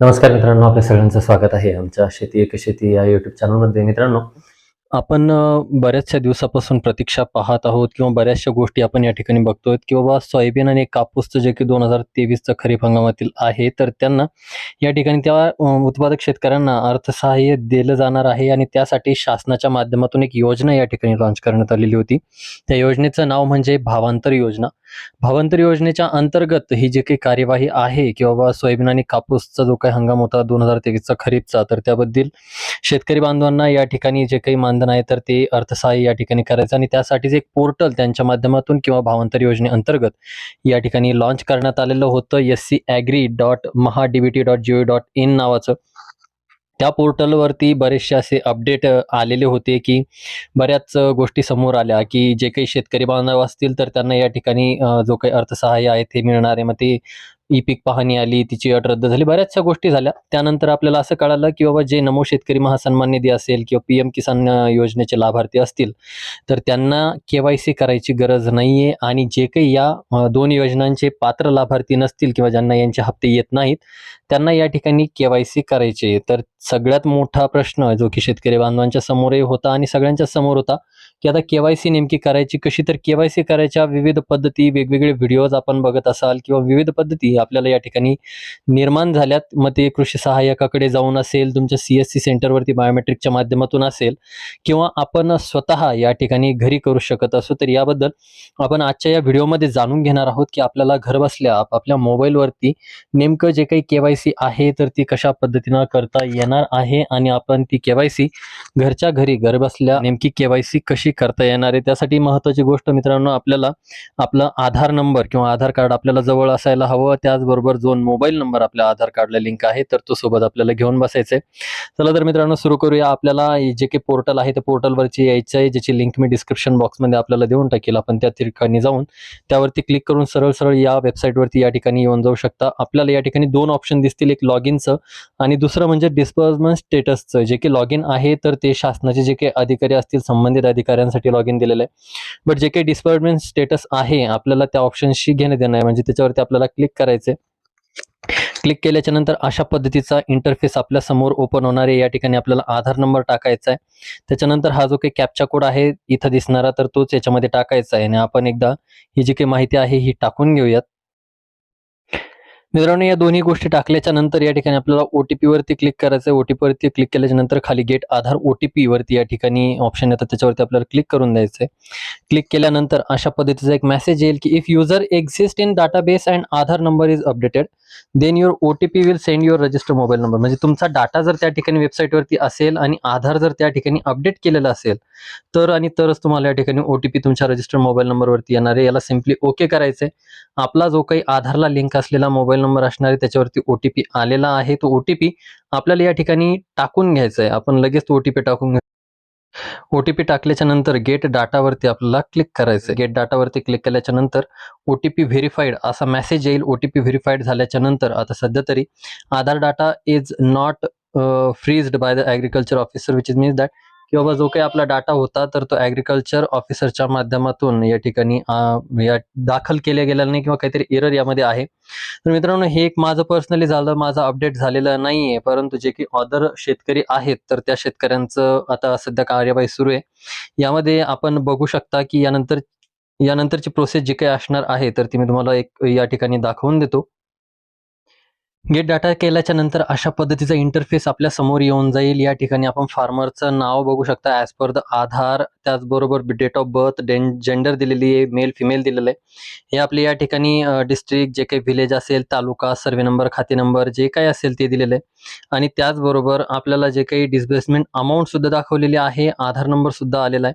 नमस्कार मित्रांनो आपल्या सगळ्यांचं स्वागत आहे आमच्या शेती एक शेती या युट्यूब चॅनलमध्ये मित्रांनो आपण बऱ्याचशा दिवसापासून प्रतीक्षा पाहत आहोत किंवा बऱ्याचशा गोष्टी आपण या ठिकाणी बघतोय की बाबा सोयाबीन आणि कापूसचं जे की दोन हजार तेवीसचं खरीप हंगामातील आहे तर त्यांना या ठिकाणी त्या उत्पादक शेतकऱ्यांना अर्थसहाय्य दिलं जाणार आहे आणि त्यासाठी शासनाच्या माध्यमातून एक योजना या ठिकाणी लॉन्च करण्यात आलेली होती. त्या योजनेचं नाव म्हणजे भावांतर योजना. भावांतर योजनेच्या अंतर्गत ही जी काही कार्यवाही आहे की बाबा सोयाबीन आणि कापूसचा जो काही हंगाम होता दोन हजार तेवीसचा खरीपचा तर त्याबद्दल शेतकरी बांधवांना या ठिकाणी जे काही मानधन आहे तर ते अर्थसहाय्य या ठिकाणी करायचं आणि त्यासाठीच एक पोर्टल त्यांच्या माध्यमातून किंवा भावांतर योजनेअंतर्गत या ठिकाणी लॉन्च करण्यात आलेलं होतं. S C agri dot Maha D B T dot G dot in नावाचं. त्या पोर्टलवरती बरेचसे असे अपडेट आलेले होते की बऱ्याच गोष्टी समोर आल्या की जे काही शेतकरी बांधव असतील तर त्यांना या ठिकाणी जो काही अर्थसहाय्य आहे ते मिळणार आहे. मग ते ई पीक पाहणी आली तिची अट रद्द झाली बऱ्याचशा गोष्टी झाल्या. त्यानंतर आपल्याला असं कळालं की बाबा जे नमो शेतकरी महासन्मान निधी असेल किंवा पी एम किसान योजनेचे लाभार्थी असतील तर त्यांना के वाय सी करायची गरज नाही आहे आणि जे काही या दोन योजनांचे पात्र लाभार्थी नसतील किंवा ज्यांना यांचे हप्ते येत नाहीत त्यांना या ठिकाणी के वाय सी करायचे तर सगळ्यात मोठा प्रश्न जो की शेतकरी बांधवांच्या समोरही होता आणि सगळ्यांच्या समोर होता की आता केवायसी नेमकी करायची कशी तर केवायसी करायच्या विविध पद्धती वेगवेगळे व्हिडिओज आपण बघत असाल किंवा विविध पद्धती आपल्याला या ठिकाणी निर्माण झाल्यात. मग ते कृषी सहाय्यकाकडे जाऊन असेल तुमच्या सीएससी सेंटरवरती बायोमेट्रिकच्या माध्यमातून असेल किंवा आपण स्वतः या ठिकाणी घरी करू शकत असू तर याबद्दल आपण आजच्या या व्हिडिओमध्ये जाणून घेणार आहोत की आपल्याला घर बसल्या आपापल्या मोबाईलवरती नेमकं जे काही केवायसी आहे तर ती कशा पद्धतीनं करता येणार आहे आणि आपण ती केवायसी घरच्या घरी घर बसल्या नेमकी केवायसी कशी करता येणार आहे त्यासाठी महत्त्वाची गोष्ट मित्रांनो आपल्याला आपला आधार नंबर किंवा आधार कार्ड आपल्याला जवळ असायला हवं. त्याचबरोबर जो मोबाईल नंबर आपल्या आधार कार्डला लिंक आहे तर तो सोबत आपल्याला घेऊन बसायचं आहे चला तर मित्रांनो सुरू करूया. आपल्याला जे काही पोर्टल आहे त्या पोर्टलवरची यायचं आहे ज्याची लिंक मी डिस्क्रिप्शन बॉक्समध्ये आपल्याला देऊन टाकेल. आपण त्या ठिकाणी जाऊन त्यावरती क्लिक करून सरळ सरळ या वेबसाईटवरती या ठिकाणी येऊन जाऊ शकता. आपल्याला या ठिकाणी दोन ऑप्शन दिसतील एक लॉग इनचं आणि दुसरं म्हणजे डिस्बर्समेंट स्टेटसचं जे की लॉग इन आहे तर ते शासनाचे जे काही अधिकारी असतील संबंधित अधिकाऱ्यांसाठी लॉग इन दिलेलं आहे. बट जे काही डिस्पर्समेंट स्टेटस आहे आपल्याला त्या ऑप्शनशी घेणं देणं आहे. म्हणजे त्याच्यावरती आपल्याला क्लिक करायचं क्लिक केल्याच्यानंतर अशा पद्धतीचा इंटरफेस आपल्यासमोर ओपन होणार आहे. या ठिकाणी आपल्याला आधार नंबर टाकायचा आहे. त्याच्यानंतर हा जो काही कॅपचा कोड आहे इथं दिसणारा तर तोच याच्यामध्ये टाकायचा आहे. आणि आपण एकदा ही जी काही माहिती आहे ही टाकून घेऊयात. मित्रांनो या दोन्ही गोष्टी टाकल्याच्या नंतर या ठिकाणी आपल्याला ओ टी वरती क्लिक करायचं आहे ओ टी वरती क्लिक केल्याच्यानंतर खाली गेट आधार ओ टी वरती या ठिकाणी ऑप्शन येतात त्याच्यावरती आपल्याला क्लिक करून द्यायचं आहे क्लिक केल्यानंतर अशा पद्धतीचा एक मेसेज येईल की if user exist in database and Aadhaar number is updated then your O T P will send your register mobile number म्हणजे तुमचा डाटा जर त्या ठिकाणी वेबसाईटवरती असेल आणि आधार जर त्या ठिकाणी अपडेट केलेला असेल तर आणि तरच तुम्हाला या ठिकाणी ओ टी पी तुमच्या रजिस्टर मोबाईल नंबरवरती येणार आहे. याला सिम्पली ओके करायचंय. आपला जो काही आधारला लिंक असलेला मोबाईल नंबर असणार आहे त्याच्यावरती ओ टी पी आलेला आहे. तो ओ टी पी आपल्याला या ठिकाणी टाकून घ्यायचा आहे. आपण लगेच तो ओ टी पी टाकून ओ टी पी टाकल्याच्या नंतर गेट डाटावरती आपल्याला क्लिक करायचं गेट डाटावरती क्लिक केल्याच्यानंतर ओ टी पी व्हेरीफाईड असा मेसेज येईल. ओ टी पी व्हेरीफाईड झाल्याच्यानंतर आता सध्या तरी Aadhaar data is not freezed by the agriculture officer which is means that की बाबा जो काही आपला डाटा होता तर तो ॲग्रिकल्चर ऑफिसरच्या माध्यमातून या ठिकाणी या दाखल केल्या गेलेला नाही किंवा काहीतरी एरर यामध्ये आहे. तर मित्रांनो हे एक माझं पर्सनली झालं माझं अपडेट झालेलं नाही आहे परंतु जे की अदर शेतकरी आहेत तर त्या शेतकऱ्यांचं आता सध्या कार्यवाही सुरू आहे. यामध्ये आपण बघू शकता की यानंतर यानंतरची प्रोसेस जी काही असणार आहे तर ती मी तुम्हाला एक या ठिकाणी दाखवून देतो. गेट डाटा केल्याच्यानंतर अशा पद्धतीचा इंटरफेस आपल्यासमोर येऊन जाईल. या ठिकाणी आपण फार्मरचं नाव बघू शकता. ॲज पर द आधार त्याचबरोबर date of birth then gender दिलेली आहे. मेल फिमेल दिलेलं आहे. हे आपले या ठिकाणी डिस्ट्रिक्ट जे काही विलेज असेल तालुका सर्वे नंबर खाते नंबर जे काही असेल ते दिलेलं आहे. आणि त्याचबरोबर आपल्याला जे काही डिस्बर्समेंट अमाऊंट सुद्धा दाखवलेली आहे आधार नंबर सुद्धा आलेला आहे.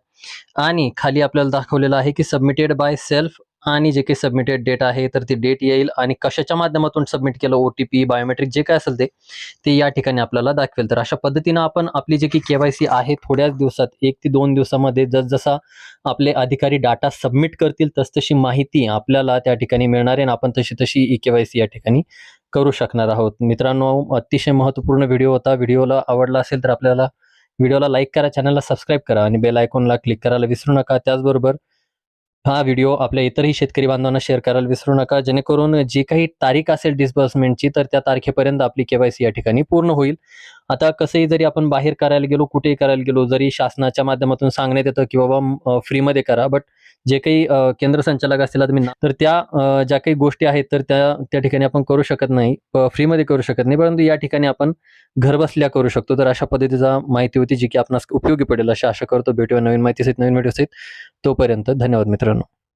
आणि खाली आपल्याला दाखवलेलं आहे की सबमिटेड बाय सेल्फ आणि जे काही सबमिटेड डेट आहे तर ती डेट येईल आणि कशाच्या माध्यमातून सबमिट केलं ओ टी पी बायोमेट्रिक जे काय असेल ते ते या ठिकाणी आपल्याला दाखवेल. तर अशा पद्धतीनं आपण आपली जे की के वाय सी आहे थोड्याच दिवसात एक ते दोन दिवसामध्ये जसजसा आपले अधिकारी डाटा सबमिट करतील तसतशी माहिती आपल्याला त्या ठिकाणी मिळणार आहे आपण तशी तशी ई के वाय सी या ठिकाणी करू शकणार आहोत. मित्रांनो अतिशय महत्त्वपूर्ण व्हिडिओ होता. व्हिडिओला आवडला असेल तर आपल्याला व्हिडिओला लाईक करा चॅनलला सबस्क्राईब करा आणि बेल आयकॉनला क्लिक करायला विसरू नका. त्याचबरोबर हा व्हिडिओ आपल्या इतरही शेतकरी बांधवांना शेअर करायला विसरू नका. जेणेकरून जी काही तारीख असेल डिस्बर्समेंटची तर त्या तारखेपर्यंत आपली केवायसी या ठिकाणी पूर्ण होईल. आता कसंही जरी आपण बाहेर करायला गेलो कुठेही करायला गेलो जरी शासनाच्या माध्यमातून सांगण्यात येतं की बाबा फ्रीमध्ये करा बट जे काही केंद्र संचालक असतील तुम्ही तर त्या ज्या काही गोष्टी आहेत तर त्या त्या ठिकाणी आपण करू शकत नाही फ्रीमध्ये करू शकत नाही परंतु या ठिकाणी आपण घरबसल्या करू शकतो. तर अशा पद्धतीचा माहिती होती जी की आपणास उपयोगी पडेल अशा आशा करतो. भेटूया नवीन माहितीसहित नवीन व्हिडिओ सहित तोपर्यंत धन्यवाद मित्रांनो.